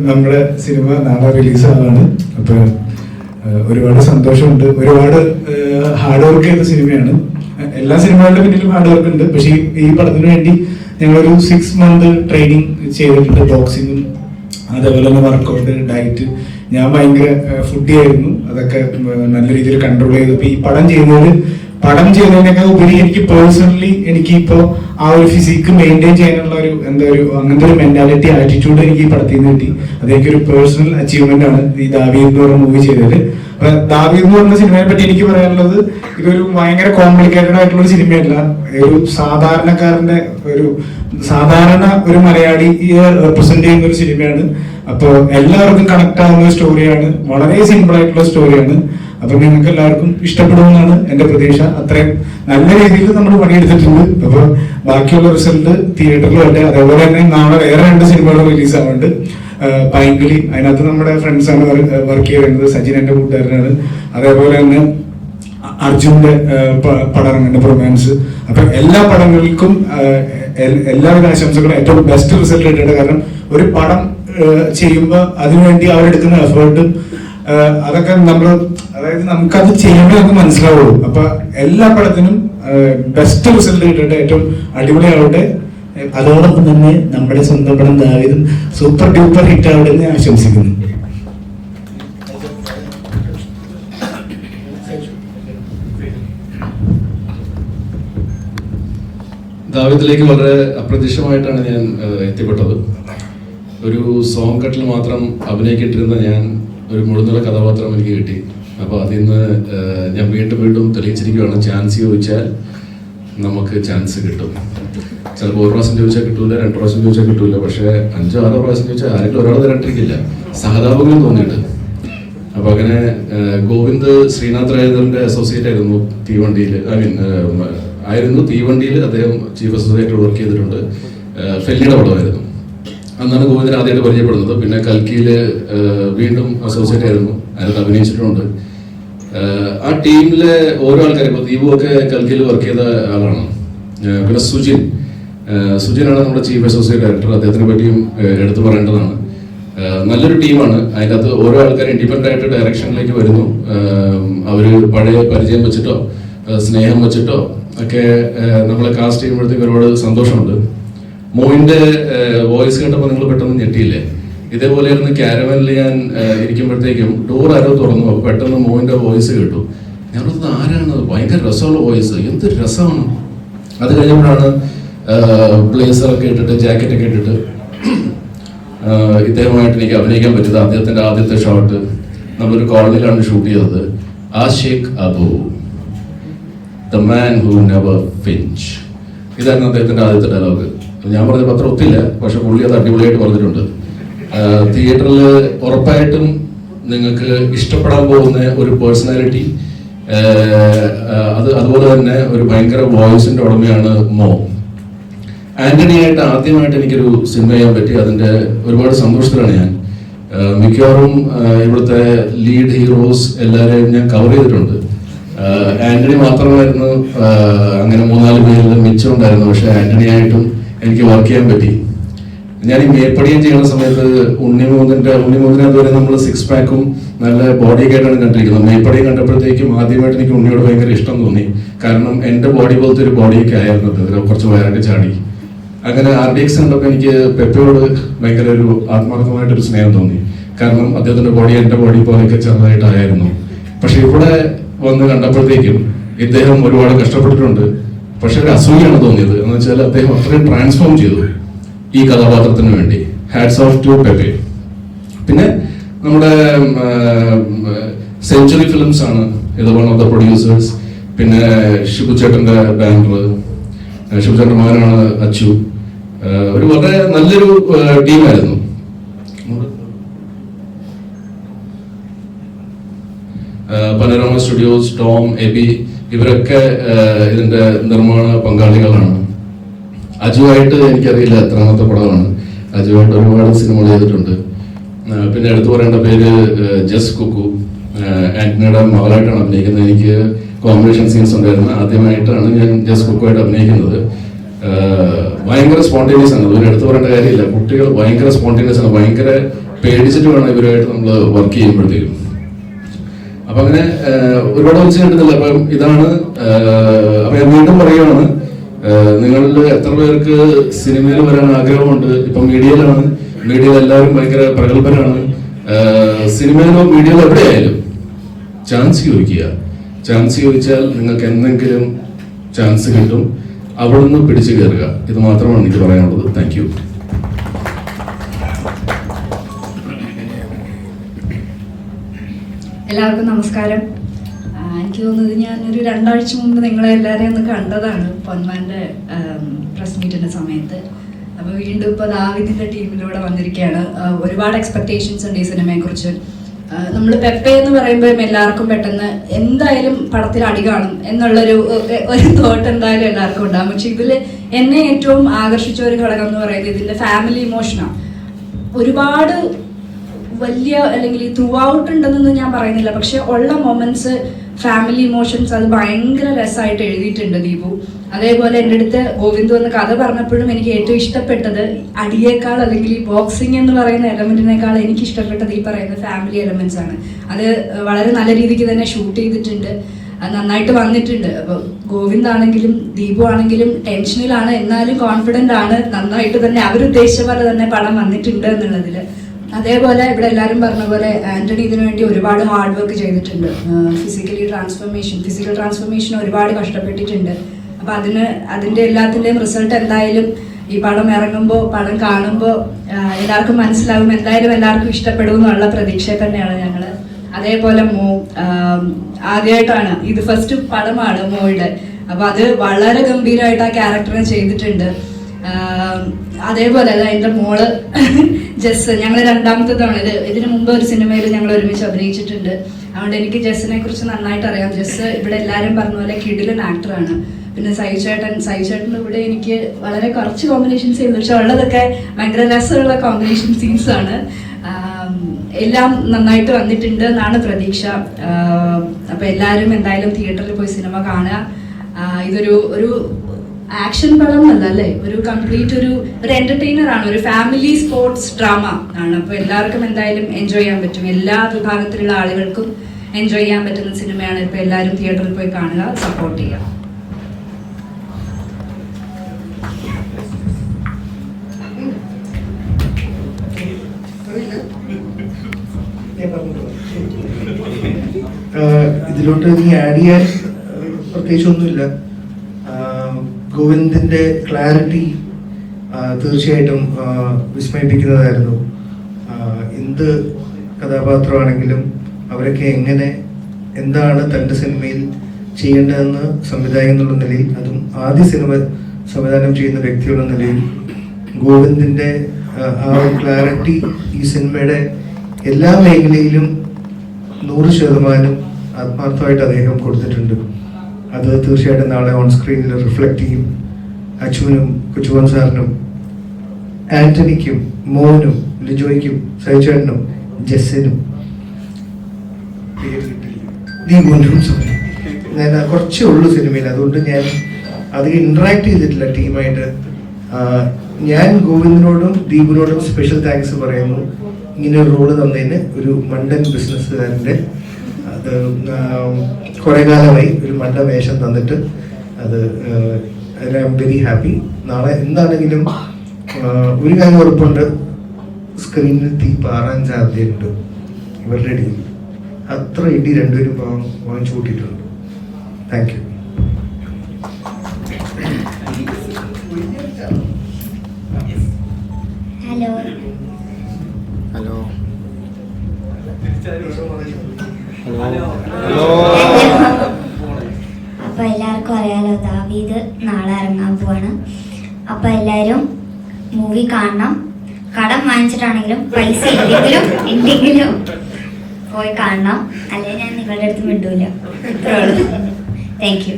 നമ്മുടെ സിനിമ നാളെ റിലീസ് ആവാണ് അപ്പൊ ഒരുപാട് സന്തോഷമുണ്ട്. ഒരുപാട് ഹാർഡ് വർക്ക് ചെയ്ത സിനിമയാണ്. എല്ലാ സിനിമകളുടെ പിന്നിലും ഹാർഡ് വർക്ക് ഉണ്ട്. പക്ഷേ ഈ- പടത്തിന് വേണ്ടി ഞങ്ങളൊരു സിക്സ് മന്ത് ട്രെയിനിങ് ചെയ്തിട്ടുണ്ട്. ബോക്സിങ്ങും അതേപോലെ തന്നെ വർക്കൗട്ട് ഡയറ്റ് ഞാൻ ഭയങ്കര ഫുഡി ആയിരുന്നു. അതൊക്കെ നല്ല രീതിയിൽ കൺട്രോൾ ചെയ്തു. ഈ പടം ചെയ്യുന്നത് പടം ചെയ്യുന്നതിനേക്കാൾ ഉപരി എനിക്ക് പേഴ്സണലി എനിക്ക് ഇപ്പോ ആ ഒരു ഫിസിക്ക് മെയിന്റെയിൻ ചെയ്യാനുള്ള ഒരു എന്താ ഒരു അങ്ങനത്തെ ഒരു മെന്റാലിറ്റി ആറ്റിറ്റ്യൂഡ് എനിക്ക് ഈ പടത്തിൽ നിന്ന് കിട്ടി. അതെനിക്ക് ഒരു പേഴ്സണൽ അച്ചീവ്മെന്റ് ആണ് ഈ ദാവി എന്ന് പറഞ്ഞ മൂവി ചെയ്തത്. അപ്പൊ ദാവി എന്ന് പറഞ്ഞ സിനിമയെ പറ്റി എനിക്ക് പറയാനുള്ളത് ഇതൊരു ഭയങ്കര കോംപ്ലിക്കേറ്റഡ് ആയിട്ടുള്ള ഒരു സിനിമയല്ല ഒരു സാധാരണക്കാരന്റെ ഒരു സാധാരണ ഒരു മലയാളിയെ റെപ്രസെന്റ് ചെയ്യുന്ന ഒരു സിനിമയാണ് അപ്പോൾ എല്ലാവർക്കും കണക്ട് ആവുന്ന സ്റ്റോറിയാണ് വളരെ സിമ്പിൾ ആയിട്ടുള്ള സ്റ്റോറിയാണ് അപ്പൊ നിങ്ങൾക്ക് എല്ലാവർക്കും ഇഷ്ടപ്പെടുമെന്നാണ് എന്റെ പ്രതീക്ഷ. അത്രയും നല്ല രീതിയിൽ നമ്മൾ പണിയെടുത്തിട്ടുണ്ട്. അപ്പൊ ബാക്കിയുള്ള റിസൾട്ട് തിയേറ്ററിൽ വരട്ടെ അതേപോലെ തന്നെ നാളെ വേറെ രണ്ട് സിനിമകൾ റിലീസ് ആവുന്നുണ്ട് പൈങ്കിളി. അതിനകത്ത് നമ്മുടെ ഫ്രണ്ട്സാണ് വർക്ക് ചെയ്യുന്നത് സജിൻ എന്റെ കൂട്ടുകാരനാണ്. അതേപോലെ തന്നെ അർജുന്റെ ആഹ് പ- പടം ഇറങ്ങുന്നുണ്ട് പ്രൊമാൻസ് അപ്പൊ എല്ലാ പടങ്ങൾക്കും എല്ലാവിധ ആശംസകളും ഏറ്റവും ബെസ്റ്റ് റിസൾട്ട് കിട്ടിയിട്ടുണ്ട് കാരണം ഒരു പടം ചെയ്യുമ്പോൾ അതിനുവേണ്ടി അവരെടുക്കുന്ന എഫേർട്ടും അതൊക്കെ നമ്മൾ അതായത് നമുക്കത് ചെയ്യുമ്പോൾ നമുക്ക് മനസ്സിലാവുള്ളൂ. അപ്പൊ എല്ലാ പടത്തിനും ബെസ്റ്റ് റിസൾട്ട് കിട്ടട്ടെ ഏറ്റവും അടിപൊളിയാവട്ടെ. അതോടൊപ്പം തന്നെ നമ്മുടെ സ്വന്തം പടം ദാവിദും സൂപ്പർ ഡ്യൂപ്പർ ഹിറ്റ് ആവട്ടെ എന്ന് ആശംസിക്കുന്നു. ദാവിദിലേക്ക് വളരെ അപ്രത്യക്ഷമായിട്ടാണ് ഞാൻ എത്തിപ്പെട്ടത്. ഒരു സോങ് കട്ടിൽ മാത്രം അഭിനയിക്കിട്ടിരുന്ന ഞാൻ ഒരു മുഴുന്നുള്ള കഥാപാത്രം എനിക്ക് കിട്ടി. അപ്പോൾ അതിൽ നിന്ന് ഞാൻ വീണ്ടും വീണ്ടും തെളിയിച്ചിരിക്കുകയാണ്. ചാൻസ് ചോദിച്ചാൽ നമുക്ക് ചാൻസ് കിട്ടും. ചിലപ്പോൾ ഒരു പ്രാവശ്യം ചോദിച്ചാൽ കിട്ടൂല രണ്ട് പ്രാവശ്യം ചോദിച്ചാൽ കിട്ടൂല. പക്ഷേ അഞ്ചോ ആറോ പ്രാവശ്യം ചോദിച്ചാൽ ആരെങ്കിലും ഒരാൾ തരണ്ടിരിക്കില്ല സഹതാപങ്ങളും തോന്നിയിട്ട് അപ്പോൾ അങ്ങനെ ഗോവിന്ദ് ശ്രീനാഥ് രാജേന്ദ്രന്റെ അസോസിയേറ്റ് ആയിരുന്നു തീവണ്ടിയിൽ ഐ മീൻ ആയിരുന്നു തീവണ്ടിയിൽ അദ്ദേഹം ചീഫ് അസോസിയേറ്റ് വർക്ക് ചെയ്തിട്ടുണ്ട്. ഫെല്ലിയുടെ പടമായിരുന്നു. അന്നാണ് ഗോവിന്ദൻ ആദ്യമായിട്ട് പരിചയപ്പെടുന്നത്. പിന്നെ കൽക്കിയിൽ വീണ്ടും അസോസിയേറ്റ് ആയിരുന്നു. അതിനകത്ത് അഭിനയിച്ചിട്ടുണ്ട്. ആ ടീമിലെ ഓരോ ആൾക്കാരും ഇപ്പോൾ ദീപു ഒക്കെ കൽക്കിയിൽ വർക്ക് ചെയ്ത ആളാണ്. പിന്നെ സുജിൻ. സുജിനാണ് നമ്മുടെ ചീഫ് അസോസിയേറ്റ് ഡയറക്ടർ അദ്ദേഹത്തിനെ പറ്റിയും എടുത്തു പറയേണ്ടതാണ്. നല്ലൊരു ടീമാണ്. അതിനകത്ത് ഓരോ ആൾക്കാർ ഇൻഡിപെൻഡന്റ് ആയിട്ട് ഡയറക്ഷനിലേക്ക് വരുന്നു. അവർ പഴയ പരിചയം വെച്ചിട്ടോ സ്നേഹം വെച്ചിട്ടോ ഒക്കെ നമ്മളെ കാസ്റ്റ് ചെയ്യുമ്പോഴത്തേക്ക് ഒരുപാട് സന്തോഷമുണ്ട്. മോയിന്റെ വോയിസ് കേട്ടപ്പോൾ നിങ്ങൾ പെട്ടെന്ന് ഞെട്ടിയില്ലേ? ഇതേപോലെയായിരുന്നു ക്യാരവനിൽ ഞാൻ ഇരിക്കുമ്പോഴത്തേക്കും ഡോർ ആരോ തുറന്നു. പെട്ടെന്ന് മോന്റെ വോയിസ് കേട്ടു. ഞാൻ പറഞ്ഞത് ആരാണ് ഭയങ്കര രസമുള്ള വോയിസ് എന്ത് രസമാണ്? അത് കഴിഞ്ഞപ്പോഴാണ് ബ്ലേസറൊക്കെ ഇട്ടിട്ട് ജാക്കറ്റ് ഒക്കെ ഇട്ടിട്ട് ഇദ്ദേഹമായിട്ട് എനിക്ക് അഭിനയിക്കാൻ പറ്റിയത് അദ്ദേഹത്തിന്റെ ആദ്യത്തെ ഷോട്ട് നമ്മളൊരു കോളനിയിലാണ് ഷൂട്ട് ചെയ്തത്. Aashiq Abu the man who never finch ഇതായിരുന്നു അദ്ദേഹത്തിന്റെ ആദ്യത്തെ ഡയലോഗ് ഞാൻ പറഞ്ഞ പത്രം ഒത്തില്ല പക്ഷെ പുള്ളി അത് അടിപൊളിയായിട്ട് പറഞ്ഞിട്ടുണ്ട്. തിയേറ്ററിൽ ഉറപ്പായിട്ടും നിങ്ങൾക്ക് ഇഷ്ടപ്പെടാൻ പോകുന്ന ഒരു പേഴ്സണാലിറ്റി അത് അതുപോലെ തന്നെ ഒരു ഭയങ്കര വോയിസിന്റെ ഉടമയാണ് മോ. ആന്റണി ആയിട്ട് ആദ്യമായിട്ട് എനിക്കൊരു സിനിമ ചെയ്യാൻ പറ്റി അതിന്റെ ഒരുപാട് സന്തോഷത്തിലാണ് ഞാൻ. മിക്കവാറും ഇവിടുത്തെ ലീഡ് ഹീറോസ് എല്ലാവരെയും ഞാൻ കവർ ചെയ്തിട്ടുണ്ട്. ആന്റണി മാത്രമായിരുന്നു അങ്ങനെ മൂന്നാൽ പേരിൽ മിച്ചം ഉണ്ടായിരുന്നു പക്ഷെ ആന്റണി ആയിട്ടും എനിക്ക് വർക്ക് ചെയ്യാൻ പറ്റി. ഞാൻ ഈ മേപ്പടിയും ചെയ്യുന്ന സമയത്ത് ഉണ്ണിമൂന്നിന്റെ ഉണ്ണിമൂന്നിനെ അതുവരെ നമ്മൾ സിക്സ് പാക്കും നല്ല ബോഡിയൊക്കെ ആയിട്ടാണ് കണ്ടിരിക്കുന്നത്. മേപ്പടിയും കണ്ടപ്പോഴത്തേക്കും ആദ്യമായിട്ട് എനിക്ക് ഉണ്ണിയോട് ഭയങ്കര ഇഷ്ടം തോന്നി. കാരണം എന്റെ ബോഡി പോലത്തെ ഒരു ബോഡിയൊക്കെ ആയിരുന്നു അത്. അതിൽ കുറച്ച് വയറൊക്കെ ചാടി. അങ്ങനെ ആർ ഡി എക്സ് കണ്ടപ്പോൾ എനിക്ക് പെപ്പയോട് ഭയങ്കര ഒരു ആത്മാർത്ഥമായിട്ടൊരു സ്നേഹം തോന്നി. കാരണം അദ്ദേഹത്തിന്റെ ബോഡി എന്റെ ബോഡി പോലെയൊക്കെ ചെറുതായിട്ടായിരുന്നു. പക്ഷെ ഇവിടെ വന്ന് കണ്ടപ്പോഴത്തേക്കും ഇദ്ദേഹം ഒരുപാട് കഷ്ടപ്പെട്ടിട്ടുണ്ട്. പക്ഷെ ഒരു അസൂയാണ് തോന്നിയത്. എന്ന് വെച്ചാൽ അദ്ദേഹം അത്രയും ട്രാൻസ്ഫോം ചെയ്തു ഈ കഥാപാത്രത്തിന് വേണ്ടി. ഹാറ്റ്സ് ഓഫ് ടു പെപ്പെ പിന്നെ നമ്മുടെ സെഞ്ചുറി ഫിലിംസ് ആണ്. ഇത് വൺ ഓഫ് ദ പ്രൊഡ്യൂസേഴ്സ് പിന്നെ ഷിബു ചേട്ടന്റെ ബാനർ ഷിബു മകനാണ് അച്ചു. ഒരു വളരെ നല്ലൊരു ടീമായിരുന്നു പനോരമ സ്റ്റുഡിയോസ് ടോം എബി ഇവരൊക്കെ ഇതിന്റെ നിർമ്മാണ പങ്കാളികളാണ്. അജുവായിട്ട് എനിക്കറിയില്ല എത്രാമത്തെ പടമാണ്. അജുവായിട്ട് ഒരുപാട് സിനിമകൾ ചെയ്തിട്ടുണ്ട്. പിന്നെ എടുത്തു പറയേണ്ട പേര് ജസ് കുക്കു. ആന്റണിയുടെ മകളായിട്ടാണ് അഭിനയിക്കുന്നത്. എനിക്ക് കോമ്പിനേഷൻ സീൻസ് ഉണ്ടായിരുന്നു. ആദ്യമായിട്ടാണ് ഞാൻ ജസ് കുക്കുമായിട്ട് അഭിനയിക്കുന്നത്. ഭയങ്കര സ്പോണ്ടേനിയസ് ആണ്. ഇവർ എടുത്തു പറയേണ്ട കാര്യമില്ല. കുട്ടികൾ ഭയങ്കര സ്പോണ്ടേനിയസ് ആണ്. ഭയങ്കര പേടിച്ചിട്ട് വേണം ഇവരുമായിട്ട് നമ്മൾ വർക്ക് ചെയ്യുമ്പോഴത്തേക്കും. അപ്പൊ അങ്ങനെ ഒരുപാട് ഉച്ച കിട്ടുന്നില്ല അപ്പൊ ഇതാണ് അപ്പൊ ഞാൻ വീണ്ടും പറയുകയാണ് നിങ്ങളിൽ എത്ര പേർക്ക് സിനിമയിൽ വരാൻ ആഗ്രഹമുണ്ട്? ഇപ്പൊ മീഡിയയിലാണ്. മീഡിയയിൽ എല്ലാവരും ഭയങ്കര പ്രഗത്ഭരാണ്. സിനിമയിലോ മീഡിയയിലോ എവിടെയായാലും ചാൻസ് ചോദിക്കുക. ചാൻസ് ചോദിച്ചാൽ നിങ്ങൾക്ക് എന്തെങ്കിലും ചാൻസ് കിട്ടും. അവിടുന്ന് പിടിച്ചു കയറുക. ഇത് മാത്രമാണ് എനിക്ക് പറയാനുള്ളത്. താങ്ക് എല്ലാവർക്കും നമസ്കാരം. എനിക്ക് തോന്നുന്നത് ഞാനൊരു രണ്ടാഴ്ച മുമ്പ് നിങ്ങളെ എല്ലാവരെയും ഒന്ന് കണ്ടതാണ് പൊന്മാന്റെ പ്രസ് മീറ്റിന്റെ സമയത്ത്. അപ്പോൾ വീണ്ടും ഇപ്പോൾ ദാവിദിന്റെ ടീമിലൂടെ വന്നിരിക്കുകയാണ്. ഒരുപാട് എക്സ്പെക്റ്റേഷൻസ് ഉണ്ട് ഈ സിനിമയെക്കുറിച്ച്. നമ്മൾ പെപ്പെ എന്ന് പറയുമ്പോൾ എല്ലാവർക്കും പെട്ടെന്ന് എന്തായാലും പടത്തിൽ അടി കാണും എന്നുള്ളൊരു ഒരു തോട്ട് എന്തായാലും എല്ലാവർക്കും ഉണ്ടാകും. പക്ഷെ ഇതിൽ എന്നെ ഏറ്റവും ആകർഷിച്ച ഒരു ഘടകം എന്ന് പറയുന്നത് ഇതിന്റെ ഫാമിലി ഇമോഷനാണ് ഒരുപാട് വലിയ അല്ലെങ്കിൽ ത്രൂ ഔട്ട് ഉണ്ടെന്നൊന്നും ഞാൻ പറയുന്നില്ല. പക്ഷെ ഉള്ള മൊമെന്റ്സ് ഫാമിലി ഇമോഷൻസ് അത് ഭയങ്കര രസമായിട്ട് എഴുതിയിട്ടുണ്ട് ദീപു. അതേപോലെ എന്റെ അടുത്ത് ഗോവിന്ദു എന്ന കഥ പറഞ്ഞപ്പോഴും എനിക്ക് ഏറ്റവും ഇഷ്ടപ്പെട്ടത് അടിയേക്കാൾ അല്ലെങ്കിൽ ഈ ബോക്സിംഗ് എന്ന് പറയുന്ന എലമെന്റിനേക്കാൾ എനിക്ക് ഇഷ്ടപ്പെട്ടത് ഈ പറയുന്ന ഫാമിലി എലമെന്റ്സ് ആണ്. അത് വളരെ നല്ല രീതിക്ക് തന്നെ ഷൂട്ട് ചെയ്തിട്ടുണ്ട്. നന്നായിട്ട് വന്നിട്ടുണ്ട്. അപ്പോൾ ഗോവിന്ദ് ആണെങ്കിലും ദീപു ആണെങ്കിലും ടെൻഷനിലാണ് എന്നാലും കോൺഫിഡന്റ് ആണ്. നന്നായിട്ട് തന്നെ അവരുദ്ദേശിച്ച പോലെ തന്നെ പടം വന്നിട്ടുണ്ട് എന്നുള്ളതിൽ അതേപോലെ ഇവിടെ എല്ലാവരും പറഞ്ഞ പോലെ ആന്റണി ഇതിനു വേണ്ടി ഒരുപാട് ഹാർഡ് വർക്ക് ചെയ്തിട്ടുണ്ട്. ഫിസിക്കലി ട്രാൻസ്ഫോർമേഷൻ ഫിസിക്കൽ ട്രാൻസ്ഫോർമേഷൻ ഒരുപാട് കഷ്ടപ്പെട്ടിട്ടുണ്ട്. അപ്പം അതിന് അതിന്റെ എല്ലാത്തിന്റെയും റിസൾട്ട് എന്തായാലും ഈ പടം ഇറങ്ങുമ്പോൾ പടം കാണുമ്പോൾ എല്ലാവർക്കും മനസ്സിലാകും എന്തായാലും എല്ലാവർക്കും ഇഷ്ടപ്പെടും എന്നുള്ള പ്രതീക്ഷ തന്നെയാണ് ഞങ്ങൾ അതേപോലെ മോ ആദ്യമായിട്ടാണ് ഇത് ഫസ്റ്റ് പടമാണ് മോയുടെ അപ്പൊ അത് വളരെ ഗംഭീരമായിട്ട് ആ ക്യാരക്ടറിനെ ചെയ്തിട്ടുണ്ട്. അതേപോലെ അതാ എന്റെ മോൾ ജസ് ഞങ്ങൾ രണ്ടാമത്തെ തവണ ഇത് ഇതിനു മുമ്പ് ഒരു സിനിമയിൽ ഞങ്ങൾ ഒരുമിച്ച് അഭിനയിച്ചിട്ടുണ്ട്. അതുകൊണ്ട് എനിക്ക് ജസ്സിനെ കുറിച്ച് നന്നായിട്ട് അറിയാം. ജസ് ഇവിടെ എല്ലാവരും പറഞ്ഞ പോലെ കിടിലൻ ആക്ടറാണ് പിന്നെ സൈചേട്ടൻ സൈചേട്ടൻ ഇവിടെ എനിക്ക് വളരെ കുറച്ച് കോമ്പിനേഷൻസ് ചെയ്യുന്നു. പക്ഷെ ഉള്ളതൊക്കെ ഭയങ്കര രസമുള്ള കോമ്പിനേഷൻ സീൻസ് ആണ്. എല്ലാം നന്നായിട്ട് വന്നിട്ടുണ്ട് എന്നാണ് പ്രതീക്ഷ. അപ്പൊ എല്ലാവരും എന്തായാലും തിയേറ്ററിൽ പോയി സിനിമ കാണുക. ഇതൊരു ഒരു ആക്ഷൻ പടം എന്നല്ല അല്ലേ? ഒരു കംപ്ലീറ്റ് ഒരു ഒരു എന്റർടൈനർ ആണ്. ഒരു ഫാമിലി സ്പോർട്സ് ഡ്രാമ ആണ്. അപ്പൊ എല്ലാവർക്കും എന്തായാലും എൻജോയ് ചെയ്യാൻ പറ്റും. എല്ലാ വിഭാഗത്തിലുള്ള ആളുകൾക്കും എൻജോയ് ചെയ്യാൻ പറ്റുന്ന സിനിമയാണ് ഇപ്പൊ എല്ലാവരും തിയേറ്ററിൽ പോയി കാണുക സപ്പോർട്ട് ചെയ്യുക. ഇതിലോട്ട് നീ ആഡ് ചെയ്യാൻ പ്രത്യേകിച്ചൊന്നുമില്ല. ഗോവിന്ദിന്റെ ക്ലാരിറ്റി തീർച്ചയായിട്ടും വിസ്മയിപ്പിക്കുന്നതായിരുന്നു. എന്ത് കഥാപാത്രമാണെങ്കിലും അവരൊക്കെ എങ്ങനെ എന്താണ് തന്റെ സിനിമയിൽ ചെയ്യേണ്ടതെന്ന് സംവിധായകൻ എന്നുള്ള നിലയിൽ അതും ആദ്യ സിനിമ സംവിധാനം ചെയ്യുന്ന വ്യക്തിയുള്ള നിലയിൽ ഗോവിന്ദിന്റെ ആ ഒരു ക്ലാരിറ്റി ഈ സിനിമയുടെ എല്ലാ മേഖലയിലും നൂറ് ശതമാനം ആത്മാർത്ഥമായിട്ട് അദ്ദേഹം കൊടുത്തിട്ടുണ്ട്. അത് തീർച്ചയായിട്ടും നാളെ ഓൺ സ്ക്രീനിൽ റിഫ്ലക്റ്റ് ചെയ്യും. അച്ഛനും കൊച്ചുവൻ സാറിനും ആന്റണിക്കും മോനും ലിജോയ്ക്കും സൈചേട്ടനും ജസ്സിനും. ഞാൻ കുറച്ചേ ഉള്ളൂ സിനിമയിൽ അതുകൊണ്ട് ഞാൻ അധികം ഇന്ററാക്ട് ചെയ്തിട്ടില്ല ടീമായിട്ട്. ഞാൻ ഗോവിന്ദിനോടും ദീപിനോടും സ്പെഷ്യൽ താങ്ക്സ് പറയുന്നു. ഇങ്ങനെ ഒരു റോൾ തന്നതിന് ഒരു മണ്ടൻ ബിസിനസ്സുകാരന്റെ അത് കുറേ കാലമായി ഒരു മണ്ട വേഷം തന്നിട്ട് അത് ഐ ആം വെരി ഹാപ്പി. നാളെ എന്താണെങ്കിലും ഒരു കാര്യം ഉറപ്പുണ്ട്. സ്ക്രീനിൽ തീ പാറാൻ സാധ്യതയുണ്ട്. ഇവരുടെ ഇടയിൽ. അത്ര ഇടി രണ്ടുപേരും വാങ്ങിച്ചു കൂട്ടിയിട്ടുണ്ട് താങ്ക് യു ഹലോ എല്ലാവർക്കും അറിയാലോ ദാവീദ് നാളെ ഇറങ്ങാൻ പോവാണ്. അപ്പൊ എല്ലാവരും മൂവി കാണണം. കടം വാങ്ങിച്ചിട്ടാണെങ്കിലും പൈസ ഇല്ലെങ്കിലും ഉണ്ടെങ്കിലും പോയി കാണണം. അല്ലെങ്കിൽ ഞാൻ നിങ്ങളുടെ അടുത്ത് വിടൂല താങ്ക് യു